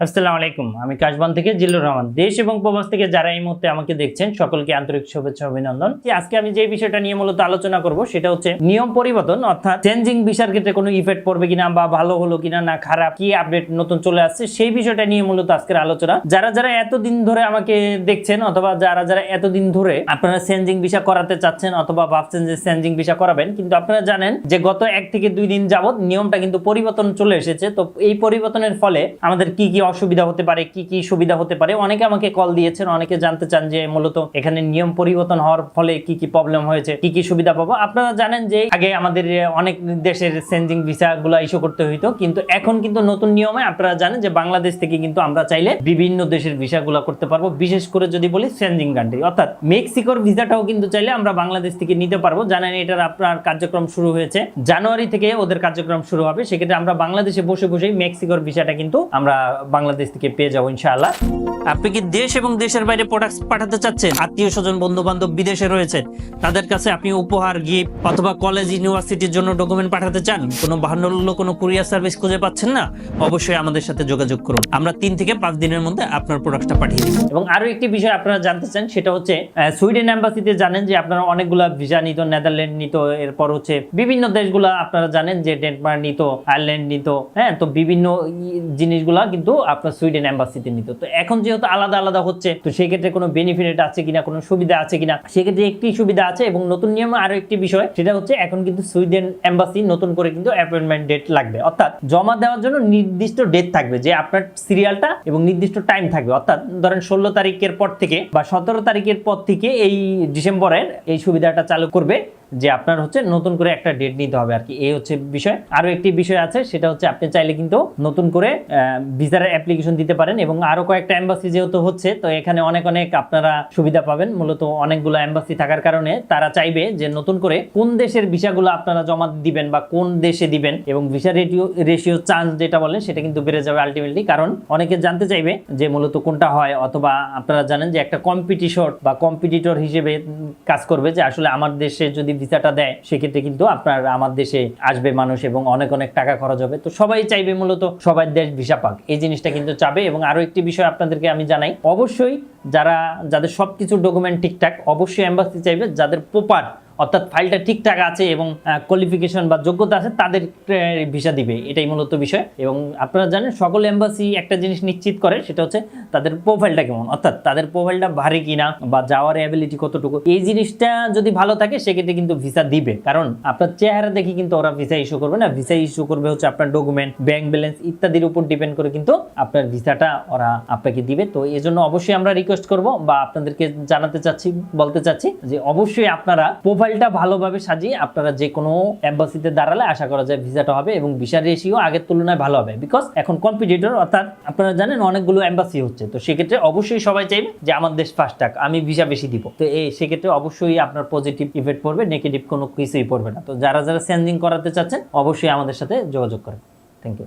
আসসালামু আলাইকুম। আমি কাশবান থেকে জিল্লুর রহমান। দেশ এবং প্রবাস থেকে যারা এই মুহূর্তে আমাকে দেখছেন, সকলকে আন্তরিক শুভেচ্ছা অভিনন্দন। আজকে আমি যে বিষয়টা নিয়ে মূলত আলোচনা করব, সেটা হচ্ছে নিয়ম পরিবর্তন, অর্থাৎ চেঞ্জিং ভিসার ক্ষেত্রে কোনো ইফেক্ট পড়বে কিনা বা ভালো হলো কিনা, না খারাপ, কি আপডেট নতুন চলে আসছে, সেই বিষয়টা নিয়ে মূলত আজকের আলোচনা। যারা যারা এতদিন ধরে আমাকে দেখছেন, অথবা যারা যারা এতদিন ধরে আপনারা চেঞ্জিং ভিসা করাতে চাচ্ছেন, অথবা ভাবছেন যে চেঞ্জিং ভিসা করাবেন, কিন্তু আপনারা জানেন যে গত এক থেকে দুই দিন যাবত নিয়মটা কিন্তু পরিবর্তন চলে এসেছে। তো এই পরিবর্তনের ফলে আমাদের কি কি অসুবিধা হতে পারে, কি কি সুবিধা হতে পারে? অনেকে আমাকে কল দিয়েছেন, অনেকে জানতে চান যে মূলত এখানে নিয়ম পরিবর্তন হওয়ার ফলে কি কি প্রবলেম হয়েছে, কি কি সুবিধা পাবো? আপনারা জানেন যে আগে আমাদের অনেক দেশের চেঞ্জিং ভিসা গুলো ইস্যু করতে হইতো, কিন্তু এখন কিন্তু নতুন নিয়মে আপনারা জানেন যে বাংলাদেশ থেকে কিন্তু আমরা চাইলে বিভিন্ন দেশের ভিসাগুলো করতে পারব, বিশেষ করে যদি বলি চেঞ্জিং কান্ট্রি অর্থাৎ মেক্সিকোর ভিসাটাও কিন্তু চাইলে আমরা বাংলাদেশ থেকে নিতে পারব। জানেন এটার আপনার কার্যক্রম শুরু হয়েছে জানুয়ারি থেকে ওদের কার্যক্রম শুরু হবে, সেক্ষেত্রে আমরা বাংলাদেশে বসে বসেই মেক্সিকোর ভিসাটা কিন্তু আমরা বাংলাদেশ থেকে পেয়ে যাব ইনশাআল্লাহ। আপনি কি দেশ এবং দেশের বাইরে প্রোডাক্ট পাঠাতে চাচ্ছেন? আত্মীয় স্বজন বন্ধু বান্ধব বিদেশে রয়েছে। তাদের কাছে আপনি উপহার গিফট অথবা কলেজ ইউনিভার্সিটির জন্য ডকুমেন্ট পাঠাতে চান? কোনো বাহান্ন কোনো কুরিয়ার সার্ভিস খুঁজে পাচ্ছেন না? অবশ্যই আমাদের সাথে যোগাযোগ করুন। আমরা তিন থেকে পাঁচ দিনের মধ্যে আপনার প্রোডাক্টটা পাঠিয়ে দিব এবং আরও একটি বিষয় আপনারা জানতে চান সেটা হচ্ছে সুইডেন এম্বাসিতে জানেন যে আপনারা অনেকগুলা ভিসা নিত নেদারল্যান্ড নিত এরপর হচ্ছে বিভিন্ন দেশগুলা আপনারা জানেন যে ডেনমার্ক নিত আয়ারল্যান্ড নিত হ্যাঁ? তো বিভিন্ন জিনিসগুলা কিন্তু আপনার সুইডেন এম্বাসিতে নিত। তো এখন যেহেতু আলাদা আলাদা হচ্ছে, তো সেক্ষেত্রে কোনো বেনিফিট আছে কিনা, কোনো সুবিধা আছে কিনা, সেক্ষেত্রে একটি সুবিধা আছে এবং নতুন নিয়মে আরও একটি বিষয়, সেটা হচ্ছে এখন কিন্তু সুইডেন এম্বাসি নতুন করে কিন্তু অ্যাপয়েন্টমেন্ট ডেট লাগবে। অর্থাৎ জমা দেওয়ার জন্য নির্দিষ্ট ডেট থাকবে যে আপনার সিরিয়ালটা এবং নির্দিষ্ট টাইম থাকবে। অর্থাৎ ধরেন ষোলো তারিখের পর থেকে বা সতেরো তারিখের পর থেকে এই ডিসেম্বরের এই সুবিধাটা চালু করবে। যে আপনার হচ্ছে নতুন করে একটা ডেট নিতে হবে আর কি এই হচ্ছে বিষয়। আরও একটি বিষয় আছে, সেটা হচ্ছে আপনি চাইলে কিন্তু নতুন করে ভিসার অ্যাপ্লিকেশন দিতে পারেন এবং আরও কয়েকটা এম্বাসি যেহেতু হচ্ছে, তো এখানে অনেক অনেক আপনারা সুবিধা পাবেন। মূলত অনেকগুলো এম্বাসি থাকার কারণে তারা চাইবে যে নতুন করে কোন দেশের ভিসাগুলো আপনারা জমা দিবেন বা কোন দেশে দিবেন এবং ভিসা রেটিও রেশিও চান্স যেটা বলেন সেটা কিন্তু বেড়ে যাবে আলটিমেটলি কারণ অনেকে জানতে চাইবে যে মূলত কোনটা হয়, অথবা আপনারা জানেন যে একটা কম্পিটিশন বা কম্পিটিটর হিসেবে কাজ করবে যে আসলে আমার দেশে যদি ভিসাটা দেয়, সেক্ষেত্রে কিন্তু আপনার আমার দেশে আসবে মানুষ এবং অনেক অনেক টাকা খরচ হবে। তো সবাই চাইবে মূলত সবাই দেশ ভিসা পাক। এই জিনিসটা কিন্তু চাবে এবং আরও একটি বিষয় আপনাদেরকে আমি জানাই। অবশ্যই যারা, যাদের সব কিছু ডকুমেন্ট ঠিকঠাক, অবশ্যই অ্যাম্বাসি চাইবে। যাদের প্রপার অর্থাৎ ফাইলটা ঠিকঠাক আছে এবং কোয়ালিফিকেশন বা যোগ্যতা আছে তাদের ভিসা দিবে। এটাই মূলত বিষয়। এবং আপনারা জানেন, সকল এম্বাসি একটা জিনিস নিশ্চিত করে, সেটা হচ্ছে তাদের প্রোফাইলটা কেমন। অর্থাৎ তাদের প্রোফাইলটা ভারী কিনা বা যাওয়ার অ্যাবিলিটি কতটুকু, এই জিনিসটা যদি ভালো থাকে, সেক্ষেত্রে কিন্তু ভিসা দিবে। কারণ আপনার চেহারা দেখে কিন্তু ওরা ভিসা ইস্যু করবে না। ভিসা ইস্যু করবে হচ্ছে আপনার ডকুমেন্ট ব্যাংক ব্যালেন্স ইত্যাদির উপর ডিপেন্ড করে কিন্তু আপনার ভিসাটা ওরা আপনাকে দিবে। তো এই জন্য অবশ্যই আমরা রিকোয়েস্ট করব বা আপনাদেরকে জানাতে চাচ্ছি, বলতে চাচ্ছি যে অবশ্যই আপনারা প্রোফাইলটা ভালোভাবে সাজিয়ে আপনারা যে কোনো এম্বাসিতে দাঁড়ালে আশা করা যায় ভিসাটা হবে এবং ভিসা রেশিও আগের তুলনায় ভালো হবে। বিকজ এখন কম্পিটিটর অর্থাৎ আপনারা জানেন অনেকগুলো এম্বাসি হচ্ছে। তো সেক্ষেত্রে অবশ্যই সবাই চাইবে যে আমার দেশ ফার্স্ট টাক আমি ভিসা বেশি দিব। তো এই সেক্ষেত্রে অবশ্যই আপনার পজিটিভ ইফেক্ট পড়বে নেগেটিভ কোনো কিছুই পড়বে না। তো যারা যারা চেঞ্জিং করাতে চাচ্ছেন, অবশ্যই আমাদের সাথে যোগাযোগ করেন। Thank you